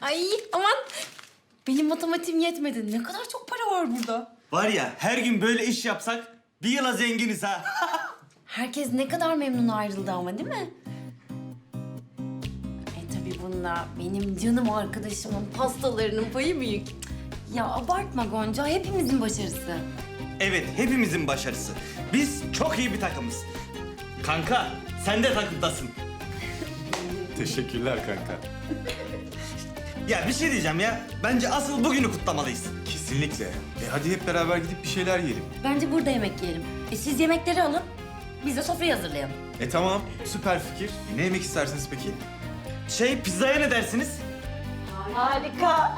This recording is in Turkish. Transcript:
Ay aman. Benim matematiğim yetmedi. Ne kadar çok para var burada. Var ya her gün böyle iş yapsak bir yıla zenginiz ha. Herkes ne kadar memnun ayrıldı ama değil mi? E tabii bunda benim canım arkadaşımın pastalarının payı büyük. Ya abartma Gonca, hepimizin başarısı. evet hepimizin başarısı. Biz çok iyi bir takımız. Kanka sen de takımdasın. Teşekkürler kanka. Ya bir şey diyeceğim ya. Bence asıl bugünü kutlamalıyız. Kesinlikle. E hadi hep beraber gidip bir şeyler yiyelim. Bence burada yemek yiyelim. E siz yemekleri alın, biz de sofrayı hazırlayalım. E tamam, süper fikir. Ne yemek istersiniz peki? Şey pizzaya ne dersiniz? Harika.